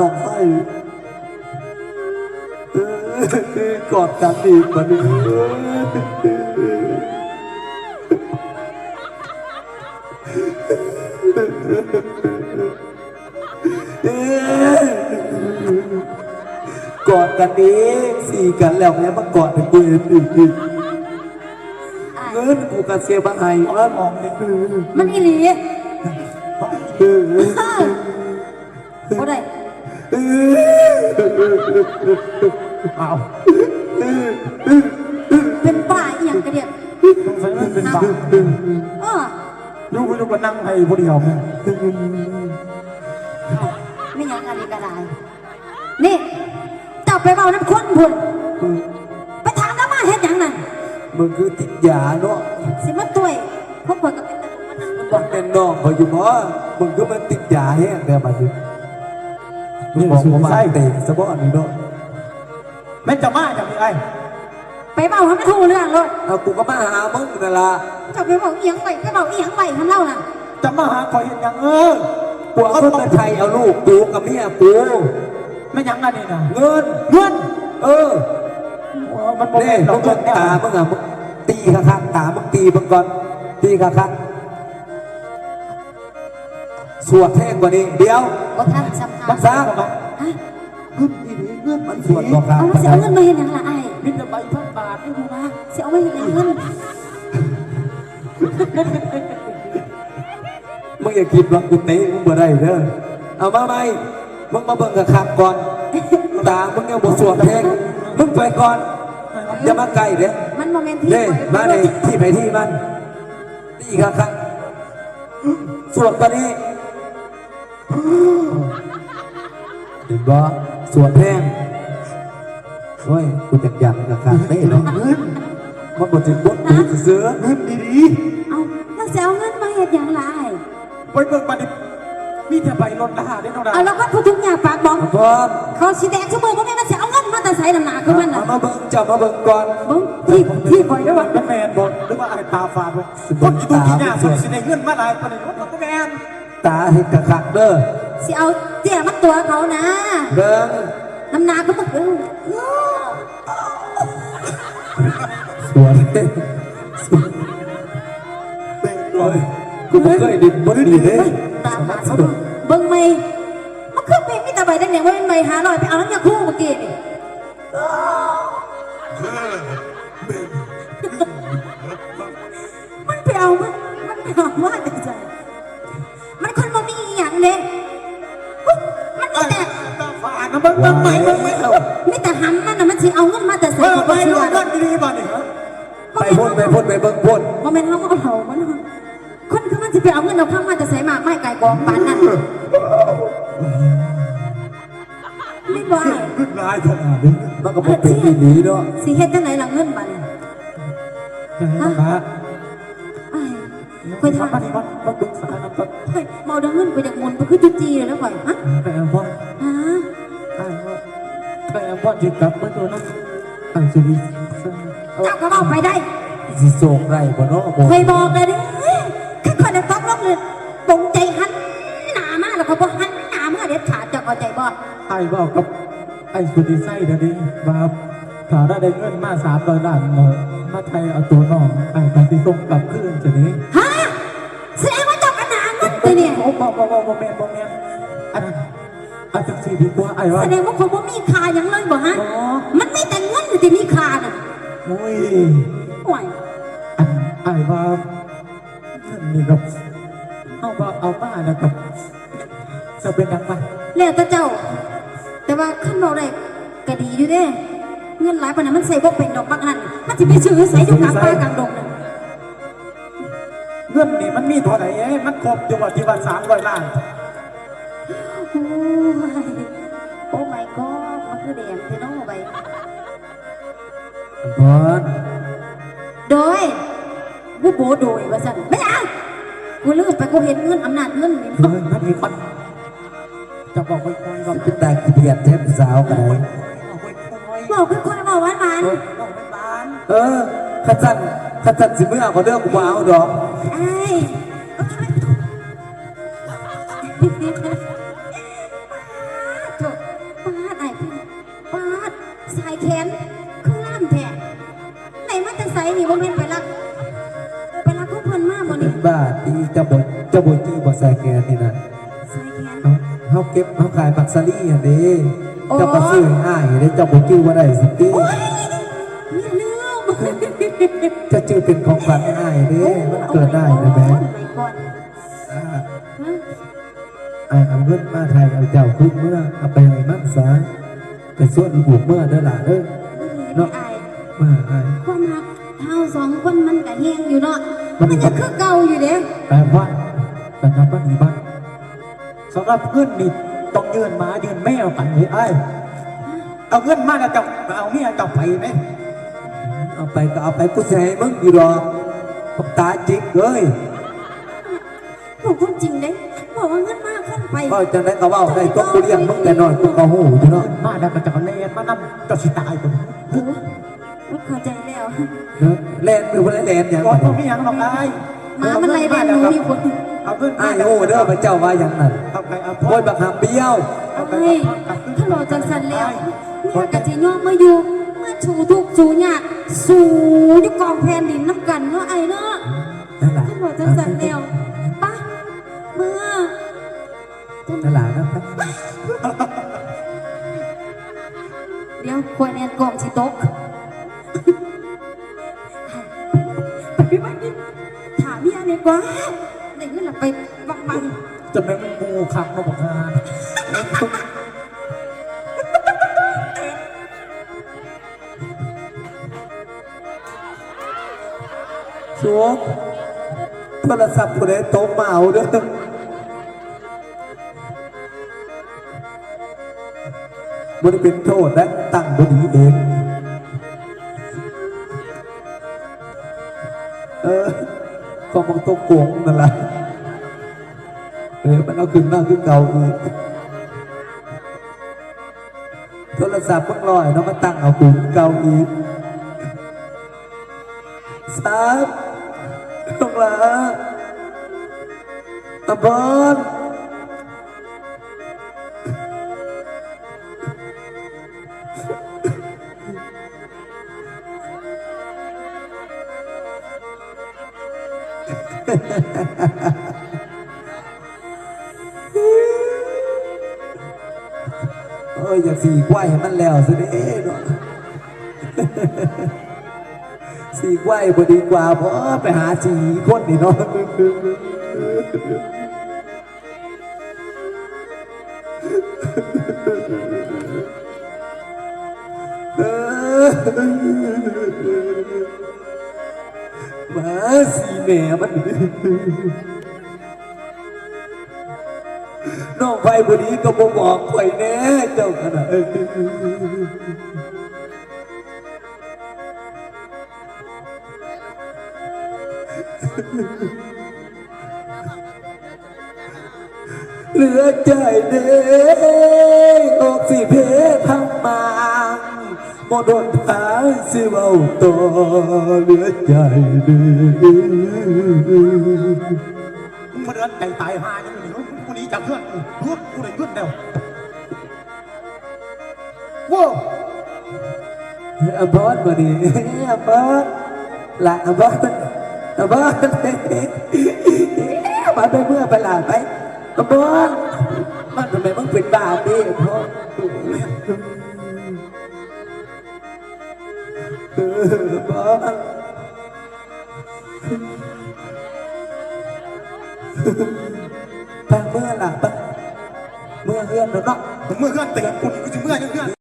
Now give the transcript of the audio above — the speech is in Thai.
น้องไส้เออกอดกันอีกวันนี้กอดกันนี้สี่กันแล้วแม่มากอดเป็นกูอีกอีกอ้ายเงินกูกระเสียบังไห้ว่ามองนี่มันอีหลีเออเออบ่ได้ อ้าวเป็นป่าอีหยังกระเดียดสงสัยมันเป็นบาปเอออยูกูอยู่ก็นั่งให้ผู้เดียวแม่ไม่หยังอะไรก็ได้นี่เจ้าไปเบาน้ำข้นพุ่นไปถามน้ำมาเฮ็ดหยังนั่นมึงคือติดยาเนาะสิมาตุ้ยพวกคนก็เป็นตลกมันนั่งบมันนเป็นน้องเขาอยู่บ่มึงคือมันติดยาแห้งแต่มาสิ มึงนี่บอกสูว่างมาไส้เตะสะบ้อนนี่เนาะแม่นจะมาจากนี่ไอ้ไปเบาให้มันถูกเรื่องเลยเอากูก็มาหามึงนั่นล่ะเจ้าไปเบาอีหยังไปไปเบาอีหยังไปทำเล่าน่ะจะมาหาคอยเห็นอย่างเออกูเอาเงินมาไทยเอาลูกกูกับเมียกูไม่หยังอันนี้นะเงินเงิน เออโอ้มันบ่นี่แม่นดมึอกงเงิก็นเนี่ยตามึงอะมึงตีคักๆตามึงตีมึงก่อนตีคักๆ สวดแท่งกว่านี้ เดี๋ยวบ่ทันสำคับัญกซ่าฮะเงินอีนี่เงินมันสวดบอกครับเอาแล้วสิเอาเงินมาเฮ็ดหยังล่ะไอ้ายมีแต่ใบพันบาทนี่มึงว่าสิเอาไว้เฮ็ดหยังเงินมึงอย่าคิดว่ากูเตะมึงบ่ได้เด้อเอามาไหมมึงมาเบิ่งกับคักก่อนตามึงยังบ่สวดเพลงมึงไปก่อนอย่ามาใกล้เด้อมันโมเมนต์ที่เด้ปล่มาอยในไปที่ไปที่มันนี่คักคักสวดกว่านี้ เห็นบ่สวดเพลงโอ้ยกูจะยันกับคักเต้เนาะมันบ่ถึงบทดีซื้อเงินดีเอาแล้วสิเอาเงินมาเฮ็ดหยังล่ะไอ้ายๆไปเบิ่งบัดนี้มีแต่ใบรถทหารได้เท่าไหร่เอาแล้วก็พูดถึงอยากปากบอกพร้อมเขาสิแดกชั่วโมงก็ไม่มาสิเอาเงินมาแต่ใส่น้ำหนาคือมันน่ะเอามาเบิ่งจับมาเบิ่งก่อนเบิ่งที่ที่ปล่อยหรืได้อว่าว่าเป็นแมนบอลหรือว่าไอ้ตาฝาดเลยคนที่ดูกี่หน้าคนสิได้เงินมาหลายคนนี้มันก็แมน ตาเห็นกะคักเด้อสิเอาเตี้ยมัดตัวเขานะ เบิ่งน้ำหนาก็ต้องเออสวนสวนโอ้ยกูบ่เคยดินบนดีเด้เฮ้ยตามหาเขาดูเบิ่งไม่มันคือเป็นมิตรใบแดงๆว่าเป็นใบหาลอยไปเอาน้ำยาคู่เมื่อกี้นี่มันไปเอามันมันไปเอามาแต่ใจมันคนบ่ มีอหย่างเด้อุ๊ยมันมีแต่ตาฝาดนะเบิ่งเบิ่งใหม่เบิ่งใหม่เอามีแต่หำมันน่ะมันสิเอาเงินมาแต่ใส่เบิ่งกับใหม่เชื่ด้อวยเงินดีๆบ้านนี่ฮะไปพ่นไปพ่นไปเบิ่งพ่นบ่แม่นเฮาเอาเผามันเนาะคนคือมันสิไปเอาเงินเอาข้างมาแต่ใส่หมากไม้ไก่กองปานนั้นไม่บ่เงินหลายขนาดนี้มันก็บ่เป็นอีหลีเนาะสิเฮ็ดจังไหนล่ะเงินบัดนี้นะอ้าย ค่อยถามมาดิมันมาปรึกษากันก่อนค่อยเมาเดังเงินไปจากมนต์ไปคือจุจีเลยแล้วค่อยฮะแต่ว่าฮะแต่ว่าจะกลับมาตัวนั้นอันสุริเจ้าก็เว้าไปได้สิโศกได้บ่เนาะบ่ค่อยบอกเลยเด้แค่ค่อยได้ตกลงเลยปงใจหันหน้ามาแล้วก็บ่หันหน้ามาเด็ดขาดเจ้าเข้าใจบ่ไอ้บอกกับไอ้สุริไส้เดี๋ยวนี้ว่าถ้าได้เงินมาสามร้อยล้านมาไทยเอาตัวน้องไอ้ไปที่ส่งกลับคืนจะนี้ฮะ แสดงว่าเจ้าก็หนาเงินตัวเนี่ย โอ้บอกบอกบอกแม่บอกแม่อันนั้นอาจจะสี่ดีกว่าไอ้ว่าแสดงว่าคนบ่มีค่าหยังเลยบ่ฮะอ๋อมันไม่แต่เงินอยู่ที่มีค่าน่ะโอ้ยห่วยอันไอ้ว่านี่กับเอาว่าเอาป้านะครับจะเป็นยังไงแล้วแต่เจ้า แต่ว่าขั้นเราได้ก็ดีอยู่เด้เงินหลายปานนั้นมันใส่บ่เป็นดอกบางอันมันสิไปซื้อใส่อยู่กลางป่ากลางดงน่ะ เงินนี่มันมีเท่าไหร่เอ้มันครบอยู่ว่าที่วันสามร้อยล้าน โอ้ยโอ้ my god มันคือแดงเทโน่ไปพอนโดยกูโบโดยว่าซั่นไม่เอากูลืมไปกูเห็นเงินอำนาจเงินนี่เฮ้ยมันมีคนจะบอกไว้คอยว่าเป็นตาขี้เกียจแทบสาวกันเลยเอาไว้คอยบอกคือคนบอกหวานหวานบอกไว้บ้านเออขัดจัน ขัดจันสิเมื่อเอาเรื่องกูบ่เอาดอกไอ้โถสายแขนคือล่ามแท้ไหนมาแต่ไสนี่บ่แม่นไปรักไปรักพวกเพิ่นมาบ่นี่บ้าที่เจะบ่เจะบ่จื้อบ่ใส่แกนนี่นะสายแขนเฮาเฮาเก็บเฮาขายบักซารี่อะเด้โอ้ เจะบ่ซื้อให้อ้ายเด้เจะบ่จื้อบ่ได้สิติ โอ้ยมีลืม จะจื้อเป็นของขวัญให้อ้ายเด้มันเกิดได้นะแม่ไปก่อนอ่าฮะอ้ายเอาเงินมาไทยเอาเจ้าคืนเมื่อเอาไปให้มันซะไปส่วนลูกเมื่อเด้อล่ะเด้อเนาะอายมาอ้ายความรักเฮาสองคนมันก็แฮงอยู่เนาะมัมันนยังคือเก่าอยู่เด้แต่ว่าแต่นับว่าดีบ้างสำหรับเพื่อนนี่ต้องยืนมายืนแมวกันเลยไอ้ยเอาเงินมาแล้วจะเอาเมียจะไปไหมเอา ไปก็เอาไปกูสิให้มึงอยู่ดอกผมตาจิกเลยบอกความจริงเด้บอกว่าเงินมากขึ้นไปก็จะได้ก็เว่าได้ต้องกูเลี้ยงมึงแต่น้อยกูก็หูอยู่เนาะมาแล้วก็จะเล่นมานั่จะสิตายคนโอ้ไม่เข้าใจแล้วเนอะแล่นหรือว่าแล่นอย่างก่อนนั้นต้องมีอย่างหรอกไอ้หมามันไล่แดนหนูอยู่คนเอาเงินอ้ายโง่เด้อพระเจ้าว่าอย่างนั้นเอาไปเอาโอ้ยบักหามเบี้ยวเฮ้ยถ้าเราจังสันแล้วแม่กะจิย่อมมาอยู่ มาชูทุกข์ชูยากสู้อยู่กองแผ่นดินน้ำกันเนาะไอ้เนาะนั่นแหละถ้าเราจังสันแล้วปะเมื่อนั่นแหละนะครับเดี๋ยวควรแอนกองสิตกไปไปบ้านนี่ถามเมียดีกว่าได้เงินละไปบังบังจะเป็นงูขังมาบอกงาน ชัวโทรศัพท์ผู้ใดโตมาเอาด้อบ่ได้เป็นโทษนะตั้งบ่ดีเองเออก็มองตัวโกงนั่นแหละเออมันเอาขึ้นมาขึ้นเก่าอีกโทรศัพท์เพิ่งลอยเนาะมาตั้งเอาขึ้นเก่าอีกสาม ลงละตะบอนเอ้ยอยาสีกล้วยให้มันแล้วสิเนาะ สีกล้วยพอดีกว่าเพราะไปหาสีคนนี่เนาะมาสีแหม่มันน้องไปพอดีก็บบอกข่อยแน่เจ้าขนาด เหลือใจเด้ออกสิเพทำมาโมโดนทางสิเว้าต่อเหลือใจเด้อมันเดินใจตายหายังไม่รู้กูนี้จากเพื่อนกูกูเลยขึ้นเดียวว้าวอะบอสมาดิอะบอสละอะบอสอะบอสมาไปเมื่อไปลาไป กระบอสมันทำไมมึงเป็นบ้าดิพ่อเออบอสไปเมื่อหลับไปเมื่อเฮือนแล้วเนาะเมื่อเฮือนแตะกูนี่กูจะเมื่อยังเฮือน